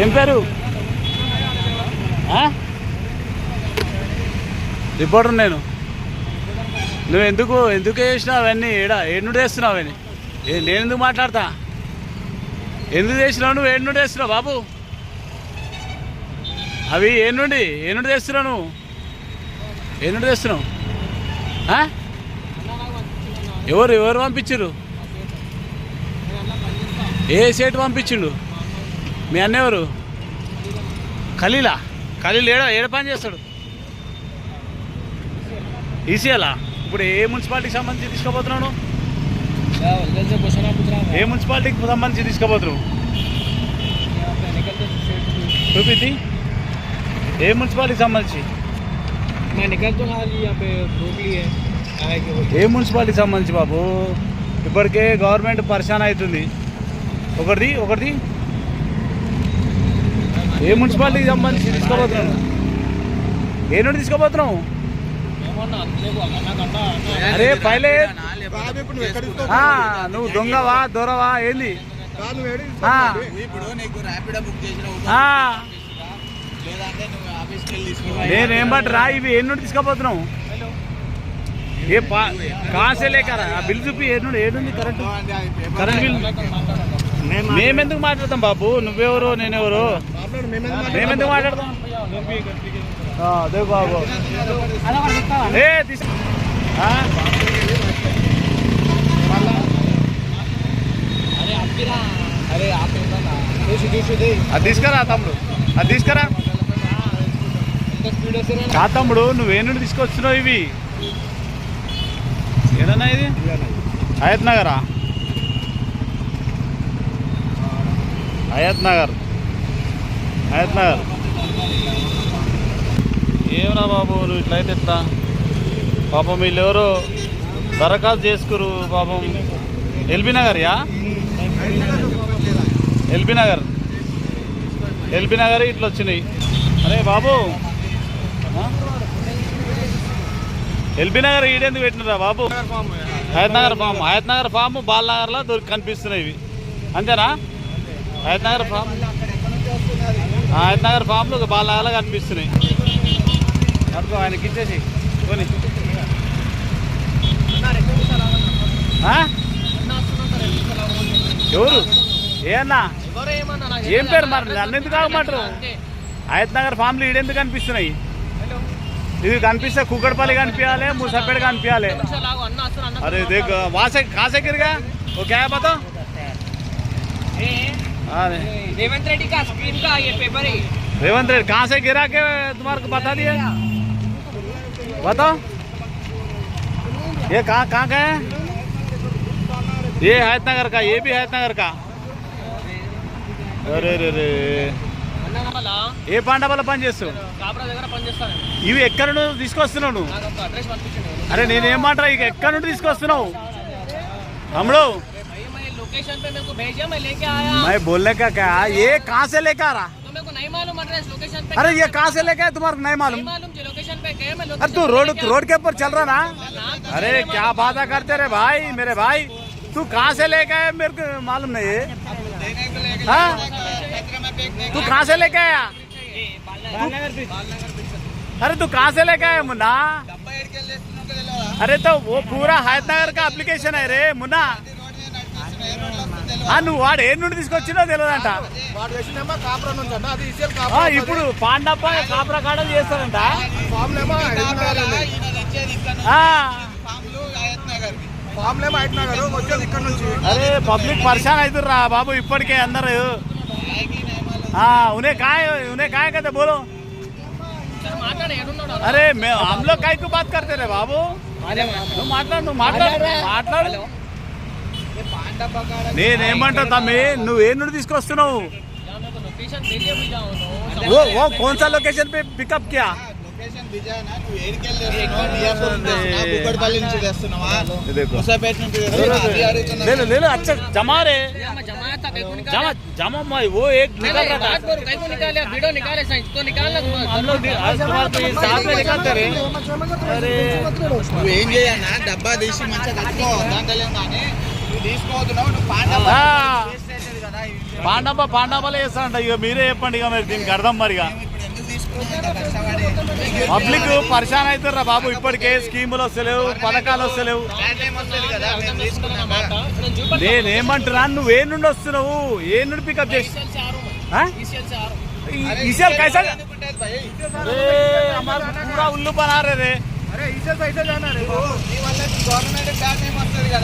ఏం పేరు? ఆ? రిపోర్టర్ నేను. నువ్వు ఎందుకు ఎందుకు చేసినావు అవన్నీ? ఏడా ఏడు నుండి వేస్తున్నావు అవన్నీ? నేను ఎందుకు మాట్లాడతా? ఎందుకు చేసినావు నువ్వు? ఏడు నుండి వేస్తున్నావు బాబు? అవి ఏ నుండి? ఏ నుండి తెస్తున్నావు నువ్వు? ఏ నుండి తెస్తున్నావు ఎవరు? ఎవరు పంపించారు ఏ సేటు పంపించిండు? మీ అన్న ఎవరు? ఖలీలా? ఖలీల్ ఏడ? ఏడ పని చేస్తాడు? ఈసీఎలా? ఇప్పుడు ఏ మున్సిపాలిటీకి సంబంధించి తీసుకోబోతున్నావు ఏ మున్సిపాలిటీకి సంబంధించి తీసుకోబోతురు చూపింది. ఏ మున్సిపాలిటీకి సంబంధించి? ఏ మున్సిపాలిటీకి సంబంధించి బాబు? ఇప్పటికే గవర్నమెంట్ పరిశాన్ అవుతుంది. ఒకటిది ఒకటిది. ఏ మున్సిపాలిటీకి సంబంధించి తీసుకోబోతున్నాను ఏ నుండి తీసుకోబోతున్నావు అరే పైలే నువ్వు దొంగవా దొరవా ఏంది? కాదు ఏడు నేనేం బట్టి రా ఇవి ఏ నుండి తీసుకోబోతున్నావు ఏ పా కాసే లేకరా ఆ బిల్ చూపి ఏ నుండి ఏడుంది కరెంట్ కరెంట్ బిల్ మేమెందుకు మాట్లాడతాం బాబు? నువ్వెవరు నేనెవరు? మేమెందుకు మాట్లాడతాం? అదే బాబు. అది తీసుకురా తమ్ముడు. అది తీసుకురా. కా తమ్ముడు నువ్వే నుండి తీసుకొచ్చినావు ఇవి? ఏదన్నా ఇది? హయత్ నగరా? హయత్ నగర్. హయత్ నగర్. ఏమరా బాబు నువ్వు ఇట్లయితే ఎట్లా? పాపం వీళ్ళు దరఖాస్తు చేసుకురు పాపం. ఎల్బీ నగర్ యా ఎల్బీ నగర్. ఎల్బీ నగర్ ఇట్లా వచ్చినాయి. అరే బాబు. ఎల్బీ నగర్ ఈడెందుకు పెట్టినరా బాబు? హయత్ నగర్ ఫామ్. హయత్ నగర్ ఫామ్ బాల్ నగర్లో దొరికి కనిపిస్తున్నాయి ఇవి. అంతేనా? హయత్ నగర్ ఫామ్. హయత్ నగర్ ఫామ్లో బాల్ నగర్లో కనిపిస్తున్నాయి. అనుకో ఆయనకి ఇచ్చేసి కొని ఆ? ఎవరు ఏ అన్నా ఎవరు ఏమన్నా నాకు ఏం పేరు మరి నన్ను ఎందుకు ఆగమంటారు అంతే. హయత్ నగర్ ఫామ్లు ఈడెందుకు కనిపిస్తున్నాయి ఇది కనిపిస్తే కుక్కడపల్లి కనిపించాలి ముసాపేట కనిపించాలి నిమిషాలు ఆగు, అన్న వస్తున్నా, అన్న अरे देख वहाँ से कहाँ से गिर गया वो क्या है बताओ ए, अरे रेवंत रेड्डी का स्क्रीन का ये पेपर है रेवंत रेड्डी कहाँ से गिरा के तुम्हारे को बता दिया बताओ ये कहाँ कहाँ का है ये हैत नगर का ये भी हैत नगर का అరే రే రే అన్న వల్ల ఏ పాండవాల పని చేస్తావు కాబ్రా దగ్గర పనిచేస్తాను ఇవి ఎక్కడ నుండి తీసుకొస్తున్నావు నువ్వు నాకు ఒక అడ్రస్ పంపించండి అరే నేనేమంటారా ఇక ఎక్కడ నుండి తీసుకొస్తున్నావు తమ్ముడు भाई मैं लोकेशन पे मेरे को भेजा मैं लेके आया मैं बोलने का क्या ये कहाँ से लेकर आ रहा तो मेरे को नहीं मालूम एड्रेस लोकेशन पे अरे ये कहाँ से लेके आए तुम्हारे को नहीं नहीं मालूम मालूम जो लोकेशन पे गए मैं अरे लोकेशन तू पे रोड लेके रोड के ऊपर चल रहा ना आया। ना, अरे क्या बात करते रे भाई मेरे भाई तू कहाँ से लेके आया मेरे को मालूम नहीं है हाँ? तू कहाँ से लेके आया ए, बालनगर बालनगर अरे तू कहाँ से लेके आया मुन्ना अरे तो वो पूरा హైదనగర్ का అప్లికేషన్ है రే మున్నా ఆ, నువ్వు వాడు ఏ నుండి తీసుకొచ్చినో తెలియదంట వాడు వేసిందేమో కాపురం నుంచి అన్న అది ఇసేల్ ఆ, కాపురం ఇప్పుడు పాండప్ప కాపురా కాడలు చేస్తారంట ఫామ్ లేమో హైదరాబాద్ ఉంది. ఆ, ఫామ్ లేమో హైదరాబాద్ వచ్చేది ఇక్కడ నుంచి అరే పబ్లిక్ పరేషాన్ అవుతుర్రా బాబు ఇప్పటికే అందరు ఆ, उन्हें काय उन्हें काय कहते बोलो సరే మాట్లాడు ఏడున్నాడు अरे मैं हम लोग काय को बात करते रे बाबू నువ్వు మాట్లాడు నువ్వు మాట్లాడు మాట్లాడు నేనేమంటా తమ్మి నువ్వు ఏ నుండి తీసుకొస్తున్నావు वो वो कौन सा लोकेशन पे पिकअप किया లొకేషన్ బిజానా నువ్వు ఏడికెళ్ళి తెస్తున్నావు మియాపూర్ నుంచి తెస్తున్నావా కుక్కడపల్లి నుంచి తెస్తున్నావా देखो ముసాపేట నుంచి తెస్తున్నావా అది అడుగుతున్నా ले लो ले लो अच्छा जमा रे जमाया था कहीं को निकाल जमा जमा मैं वो एक निकल रहा था बात करो कहीं को निकाले वीडियो निकाले साइंस तो निकालना तुम हम लोग भी- आज तुम्हारे तो ये साथ में निकलते रहे अरे నువ్వు ఏం చేయన్నా డబ్బా తీసి మంచిగా కట్టుకో దాంట్లో కానీ నువ్వు తీసుకోవద్దున్నావు నువ్వు పాండవ ఆ. వేస్ట్ అవుతుంది పాండవ పాండమ్మలే వేస్తారంట ఇక మీరే చెప్పండి ఇక మరి దీనికి అర్థం మరి పబ్లిక్ పరిశాన్ అవుతారా బాబు ఇప్పటికే స్కీములు వస్తలేవు పథకాలు వస్తలేవు. నేనేమంటున్నా నువ్వు ఏ నుండి వస్తున్నావు? ఏ నుండి పికప్ చేసి? ఈసీఎల్ కైసా ఉల్లు పనారే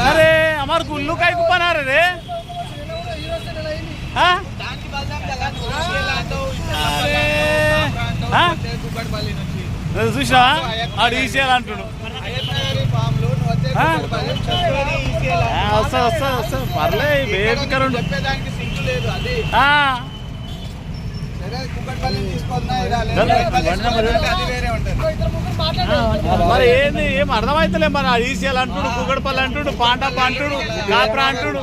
అరే అమర్కు ఉల్లు కైకు పనారే నువ్వు చూసినావా? ఆడు ఈసీఎల్ అంటుడు? కుక్కడపల్లి వస్తా వస్తా వస్తా. పర్లే కుక్కడపల్లి కుక్కడపల్లి వేరే ఉంటుంది మరి ఏంది? ఏం అర్థమైతలే మరి. ఈసీఎల్ అంటుడు కుగడపల్లి అంటుడు పాండప్ప అంటుడు కాపురా అంటుడు.